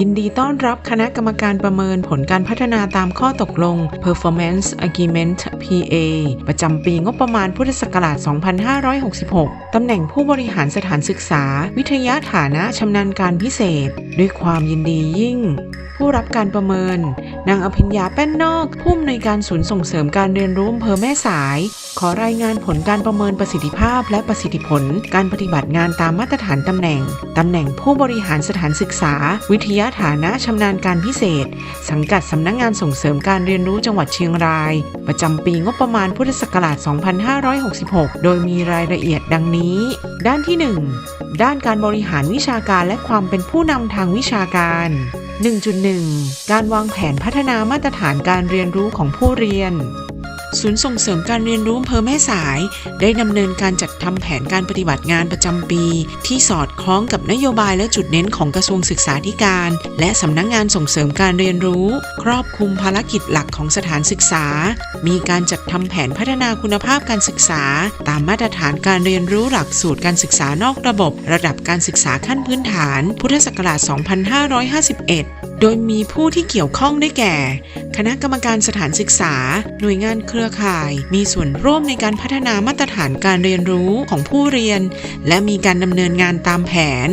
ยินดีต้อนรับคณะกรรมการประเมินผลการพัฒนาตามข้อตกลง Performance Agreement PA ประจำปีงบประมาณพุทธศักราช 2566 ตำแหน่งผู้บริหารสถานศึกษา วิทยาฐานะชำนาญการพิเศษ ด้วยความยินดียิ่ง ผู้รับการประเมิน นางอภิญญาแป้นนอก ผู้อำนวยการศูนย์ส่งเสริมการเรียนรู้อำเภอแม่สาย ขอรายงานผลการประเมินประสิทธิภาพ และประสิทธิผล การปฏิบัติงานตามมาตรฐานตำแหน่ง ตำแหน่งผู้บริหารสถานศึกษา วิทยาฐานะชำนาญการพิเศษ สังกัดสำนักงงานส่งเสริมการเรียนรู้จังหวัดเชียงราย ประจำปีงบประมาณพุทธศักราช 2566 โดยมีรายละเอียดดังนี้ ด้านที่ 1 ด้านการบริหารวิชาการและความเป็นผู้นำทางวิชาการ 1.1 การวางแผนพัฒนามาตรฐานการเรียนรู้ของผู้เรียน ศูนย์ส่งเสริมการเรียนรู้อำเภอแม่สาย ได้ดำเนินการจัดทำแผนการปฏิบัติงานประจำปี ที่สอดคล้องกับนโยบายและจุดเน้นของกระทรวงศึกษาธิการ และสำนักงงานส่งเสริมการเรียนรู้ ครอบคลุมภารกิจหลักของสถานศึกษา มีการจัดทำแผนพัฒนาคุณภาพการศึกษา ตามมาตรฐานการเรียนรู้หลักสูตรการศึกษานอกระบบ ระดับการศึกษาขั้นพื้นฐาน พุทธศักราช 2551 โดยมีผู้ที่เกี่ยวข้องได้แก่ คณะกรรมการสถานศึกษา หน่วยงานเครือข่าย มีส่วนร่วมในการพัฒนามาตรฐานการเรียนรู้ของผู้เรียน และมีการดำเนินงานตามแผน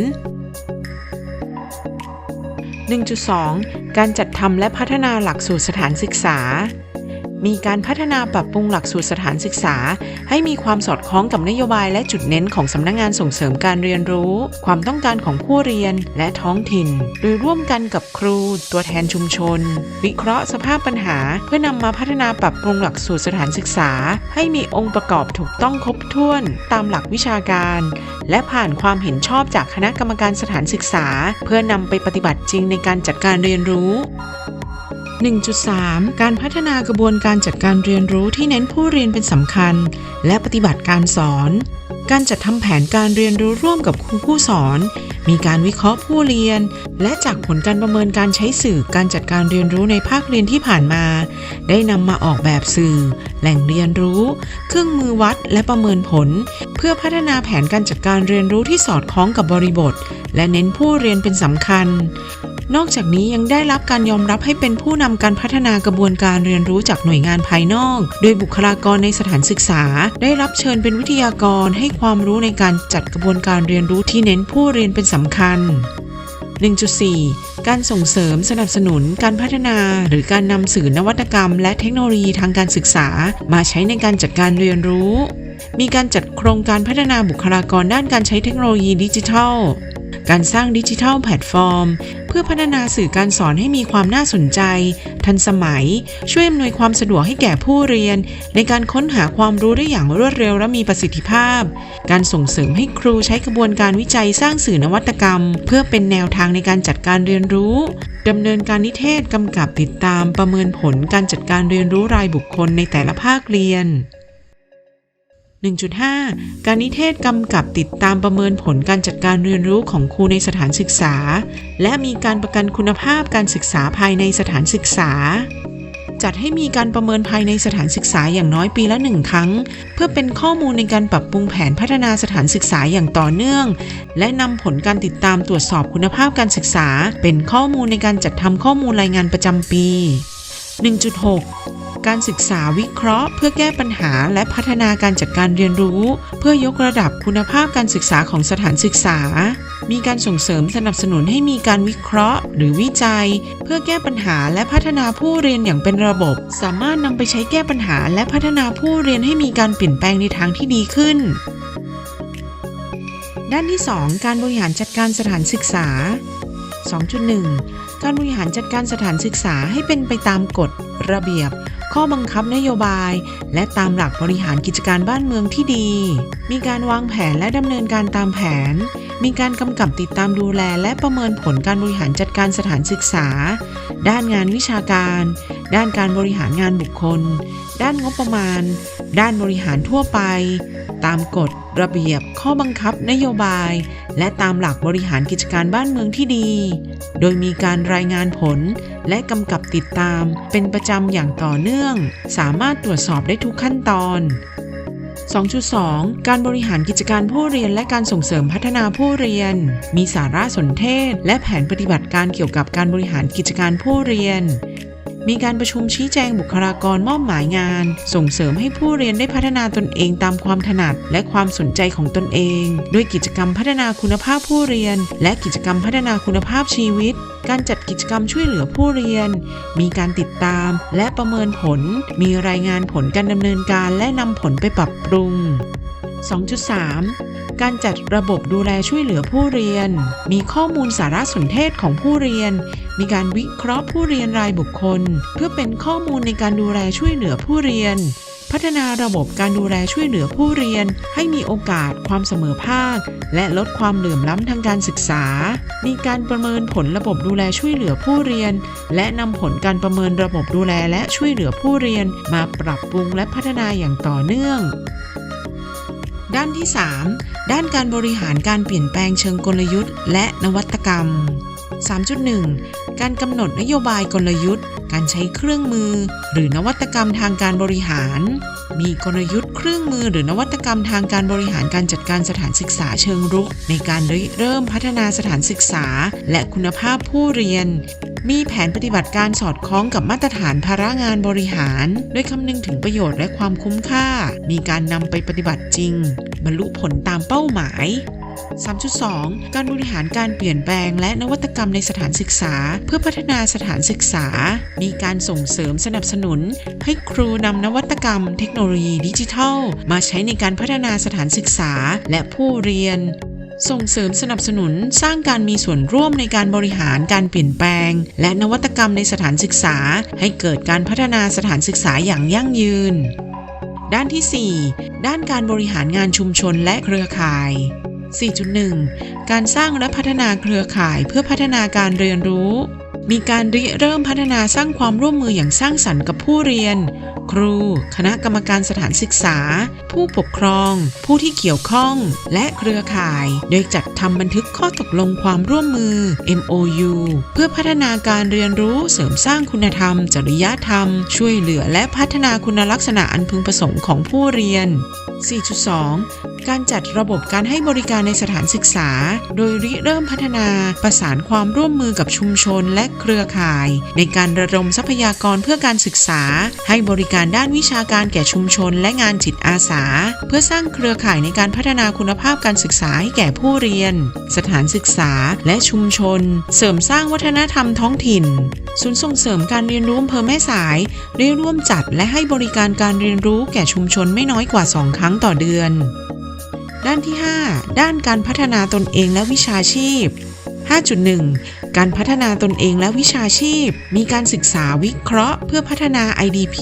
1.2 การจัดทำและพัฒนาหลักสูตรสถานศึกษา มีการพัฒนาปรับปรุงหลักสูตรสถานศึกษา ให้มีความสอดคล้องกับนโยบายและจุดเน้นของสำนักงงานส่งเสริมการเรียนรู้ ความต้องการของผู้เรียนและท้องถิ่น โดยร่วมกันกับครู ตัวแทนชุมชน วิเคราะห์สภาพปัญหา เพื่อนำมาพัฒนาปรับปรุงหลักสูตรสถานศึกษา ให้มีองค์ประกอบถูกต้องครบถ้วน ตามหลักวิชาการ และผ่านความเห็นชอบจากคณะกรรมการสถานศึกษา เพื่อนำไปปฏิบัติจริงในการจัดการเรียนรู้ 1.3 การพัฒนากระบวนการจัดการเรียนรู้ที่เน้นผู้เรียนเป็นสำคัญ และปฏิบัติการสอน การจัดทำแผนการเรียนรู้ร่วมกับครูผู้สอน มีการวิเคราะห์ผู้เรียน และจากผลการประเมินการใช้สื่อการจัดการเรียนรู้ในภาคเรียนที่ผ่านมา ได้นำมาออกแบบสื่อ แหล่งเรียนรู้ เครื่องมือวัดและประเมินผล เพื่อพัฒนาแผนการจัดการเรียนรู้ที่สอดคล้องกับบริบท และเน้นผู้เรียนเป็นสำคัญ นอกจากนี้ยังได้รับการยอมรับให้เป็นผู้นำการพัฒนากระบวนการเรียนรู้จากหน่วยงานภายนอก โดยบุคลากรในสถานศึกษา ได้รับเชิญเป็นวิทยากรให้ความรู้ในการจัดกระบวนการเรียนรู้ที่เน้นผู้เรียนเป็นสำคัญ 1.4 การส่งเสริมสนับสนุนการพัฒนา หรือการนำสื่อนวัตกรรม และเทคโนโลยีทางการศึกษา มาใช้ในการจัดการเรียนรู้ มีการจัดโครงการพัฒนาบุคลากรด้านการใช้เทคโนโลยีดิจิทัล การสร้างดิจิทัลแพลตฟอร์ม เพื่อพัฒนาสื่อการสอนให้มีความน่าสนใจ ทันสมัย ช่วยอำนวยความสะดวกให้แก่ผู้เรียน ในการค้นหาความรู้ได้อย่างรวดเร็วและมีประสิทธิภาพ การส่งเสริมให้ครูใช้กระบวนการวิจัยสร้างสื่อนวัตกรรม เพื่อเป็นแนวทางในการจัดการเรียนรู้ดำเนินการนิเทศกำกับติดตามประเมินผลการจัดการเรียนรู้รายบุคคลในแต่ละภาคเรียน 1.5 การนิเทศกำกับติดตามประเมินผลการจัดการเรียนรู้ของครูในสถานศึกษา และมีการประกันคุณภาพการศึกษาภายในสถานศึกษา จัดให้มีการประเมินภายในสถานศึกษาอย่างน้อยปีละหนึ่งครั้ง เพื่อเป็นข้อมูลในการปรับปรุงแผนพัฒนาสถานศึกษาอย่างต่อเนื่อง และนำผลการติดตามตรวจสอบคุณภาพการศึกษา เป็นข้อมูลในการจัดทำข้อมูลรายงานประจำปี 1.6 การศึกษาวิเคราะห์ เพื่อแก้ปัญหาและพัฒนาการจัดการเรียนรู้ เพื่อยกระดับคุณภาพการศึกษาของสถานศึกษา มีการส่งเสริมสนับสนุนให้มีการวิเคราะห์ หรือวิจัย เพื่อแก้ปัญหาและพัฒนาผู้เรียนอย่างเป็นระบบ สามารถนำไปใช้แก้ปัญหาและพัฒนาผู้เรียนให้มีการเปลี่ยนแปลงในทางที่ดีขึ้นด้านที่ 2 การบริหารจัดการสถานศึกษา 2.1 การบริหารจัดการสถานศึกษาให้เป็นไปตามกฎ ระเบียบ ข้อบังคับนโยบาย และตามหลักบริหารกิจการบ้านเมืองที่ดี มีการวางแผนและดำเนินการตามแผน มีการกำกับติดตามดูแล และประเมินผลการบริหารจัดการสถานศึกษา ด้านงานวิชาการ ด้านการบริหารงานบุคคล ด้านงบประมาณ ด้านบริหารทั่วไป ตามกฎ ระเบียบ ข้อบังคับ นโยบาย และตามหลักบริหารกิจการบ้านเมืองที่ดี โดยมีการรายงานผล และกำกับติดตามเป็นประจำอย่างต่อเนื่อง สามารถตรวจสอบได้ทุกขั้นตอน 2.2 การบริหารกิจการผู้เรียนและการส่งเสริมพัฒนาผู้เรียน มีสาระสนเทศ และแผนปฏิบัติการเกี่ยวกับการบริหารกิจการผู้เรียน มีการประชุมชี้แจงบุคลากรมอบหมายงาน ส่งเสริมให้ผู้เรียนได้พัฒนาตนเองตามความถนัดและความสนใจของตนเอง ด้วยกิจกรรมพัฒนาคุณภาพผู้เรียน และกิจกรรมพัฒนาคุณภาพชีวิต การจัดกิจกรรมช่วยเหลือผู้เรียน มีการติดตามและประเมินผล มีรายงานผลการดำเนินการและนำผลไปปรับปรุง 2.3 การจัดระบบดูแลช่วยเหลือผู้เรียน มีข้อมูลสารสนเทศของผู้เรียน มีการวิเคราะห์ผู้เรียนรายบุคคล เพื่อเป็นข้อมูลในการดูแลช่วยเหลือผู้เรียน พัฒนาระบบการดูแลช่วยเหลือผู้เรียน ให้มีโอกาสความเสมอภาค และลดความเหลื่อมล้ำทางการศึกษา มีการประเมินผลระบบดูแลช่วยเหลือผู้เรียน และนำผลการประเมินระบบดูแลและช่วยเหลือผู้เรียน มาปรับปรุงและพัฒนาอย่างต่อเนื่องด้านที่ 3 ด้านการบริหารการเปลี่ยนแปลงเชิงกลยุทธ์ และนวัตกรรม 3.1 การกำหนดนโยบายกลยุทธ์ การใช้เครื่องมือ หรือนวัตกรรมทางการบริหาร มีกลยุทธ์เครื่องมือหรือนวัตกรรมทางการบริหารการจัดการสถานศึกษาเชิงรุก ในการเริ่มพัฒนาสถานศึกษา และคุณภาพผู้เรียน มีแผนปฏิบัติการสอดคล้องกับมาตรฐานภาระงานบริหาร โดยคำนึงถึงประโยชน์และความคุ้มค่า มีการนำไปปฏิบัติจริง บรรลุผลตามเป้าหมาย 3.2 การบริหารการเปลี่ยนแปลงและนวัตกรรมในสถานศึกษา เพื่อพัฒนาสถานศึกษา มีการส่งเสริมสนับสนุน ให้ครูนำนวัตกรรม เทคโนโลยีดิจิทัล มาใช้ในการพัฒนาสถานศึกษาและผู้เรียนส่งเสริมสนับสนุนสร้างการมีส่วนร่วมในการบริหารการเปลี่ยนแปลง และนวัตกรรมในสถานศึกษา ให้เกิดการพัฒนาสถานศึกษาอย่างยั่งยืน ด้านที่ 4 ด้านการบริหารงานชุมชนและเครือข่าย 4.1 การสร้างและพัฒนาเครือข่ายเพื่อพัฒนาการเรียนรู้ มีการริเริ่มพัฒนาสร้างความร่วมมืออย่างสร้างสรรค์กับผู้เรียน ครู คณะกรรมการสถานศึกษา ผู้ปกครอง ผู้ที่เกี่ยวข้อง และเครือข่าย โดยจัดทำบันทึกข้อตกลงความร่วมมือ MOU เพื่อพัฒนาการเรียนรู้เสริมสร้างคุณธรรม จริยธรรม ช่วยเหลือและพัฒนาคุณลักษณะอันพึงประสงค์ของผู้เรียน 4.2 การจัดระบบการให้บริการในสถานศึกษา โดยริเริ่มพัฒนาประสานความร่วมมือกับชุมชนและเครือข่าย ในการระดมทรัพยากรเพื่อการศึกษา ให้บริการด้านวิชาการแก่ชุมชนและงานจิตอาสา เพื่อสร้างเครือข่ายในการพัฒนาคุณภาพการศึกษาให้แก่ผู้เรียน สถานศึกษาและชุมชน เสริมสร้างวัฒนธรรมท้องถิ่นศูนย์ส่งเสริมการเรียนรู้อำเภอแม่สายได้ร่วมจัดและให้บริการการเรียนรู้แก่ชุมชนไม่น้อยกว่า 2 ครั้งต่อเดือน ด้านที่ 5 ด้านการพัฒนาตนเองและวิชาชีพ 5.1 การพัฒนาตนเองและวิชาชีพ มีการศึกษาวิเคราะห์ เพื่อพัฒนา IDP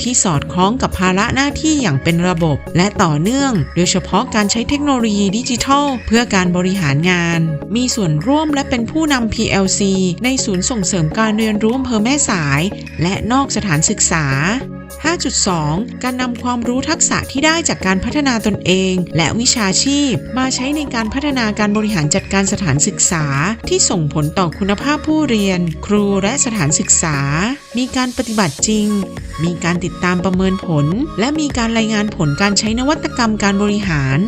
ที่สอดคล้องกับภาระหน้าที่อย่างเป็นระบบ และต่อเนื่อง โดยเฉพาะการใช้เทคโนโลยีดิจิทัล เพื่อการบริหารงาน มีส่วนร่วมและเป็นผู้นำ PLC ในศูนย์ส่งเสริมการเรียนรู้อำเภอแม่สาย และนอกสถานศึกษา 5.2 การนำความรู้ทักษะที่ได้จากการพัฒนาตนเอง และวิชาชีพ มาใช้ในการพัฒนาการบริหารจัดการสถานศึกษา ที่ส่งผลต่อคุณภาพผู้เรียน ครูและสถานศึกษา มีการปฏิบัติจริง มีการติดตามประเมินผล และมีการรายงานผลการใช้นวัตกรรมการบริหาร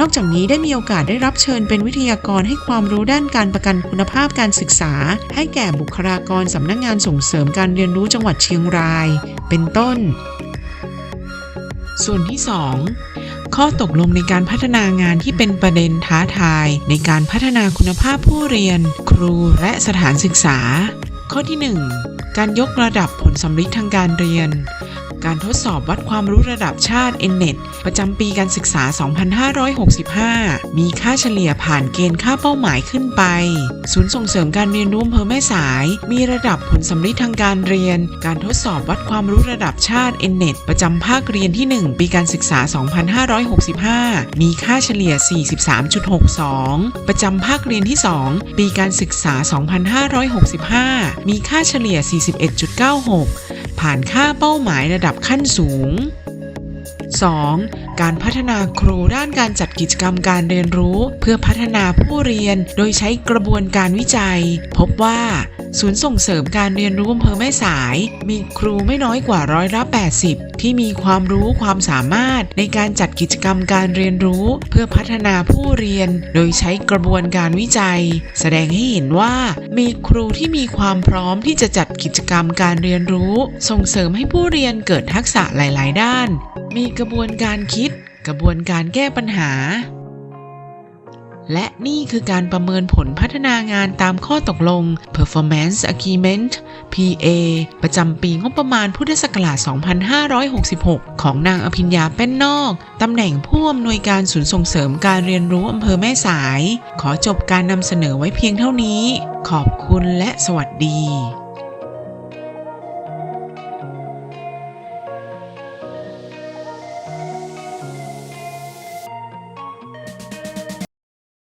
นอกจากนี้ได้มีโอกาสได้รับเชิญเป็นวิทยากรให้ความรู้ด้านการประกันคุณภาพการศึกษา ให้แก่บุคลากรสำนักงงานส่งเสริมการเรียนรู้จังหวัดเชียงราย เป็นต้น ส่วนที่ 2 ข้อตกลงในการพัฒนางานที่เป็นประเด็นท้าทาย ในการพัฒนาคุณภาพผู้เรียน ครูและสถานศึกษา ข้อที่ 1 การยกระดับผลสำลิดทางการเรียน การทดสอบวัดความรู้ระดับชาติ NNET ประจำปีการศึกษา 2565 มีค่าเฉลี่ยผ่านเกณฑ์ค่าเป้าหมายขึ้นไป ศูนย์ส่งเสริมการเรียนรู้อำเภอแม่สาย มีระดับผลสำลิดทางการเรียน การทดสอบวัดความรู้ระดับชาติ NNET ประจำภาคเรียนที่ 1 ปีการศึกษา 2565 มีค่าเฉลี่ย 43.62 ประจำภาคเรียนที่ 2 ปีการศึกษา 2565 มีค่าเฉลี่ย 41.96 ผ่านค่าเป้าหมายระดับขั้นสูง 2. การพัฒนาครูด้านการจัดกิจกรรมการเรียนรู้ เพื่อพัฒนาผู้เรียนโดยใช้กระบวนการวิจัย พบว่า ศูนย์ส่งเสริมการเรียนรู้อำเภอแม่สาย มีครูไม่น้อยกว่าร้อยละ80 ที่มีความรู้ความสามารถในการจัดกิจกรรมการเรียนรู้ เพื่อพัฒนาผู้เรียน โดยใช้กระบวนการวิจัย แสดงให้เห็นว่า มีครูที่มีความพร้อมที่จะจัดกิจกรรมการเรียนรู้ ส่งเสริมให้ผู้เรียนเกิดทักษะหลาย ๆ ด้าน มีกระบวนการคิด กระบวนการแก้ปัญหา และนี่คือการประเมินผลพัฒนางานตามข้อตกลง Performance Agreement PA ประจำปีงบประมาณพุทธศักราช 2566 ของนางอภิญญาแป้นนอก ตำแหน่งผู้อำนวยการศูนย์ส่งเสริมการเรียนรู้อำเภอแม่สาย ขอจบการนำเสนอไว้เพียงเท่านี้ ขอบคุณและสวัสดี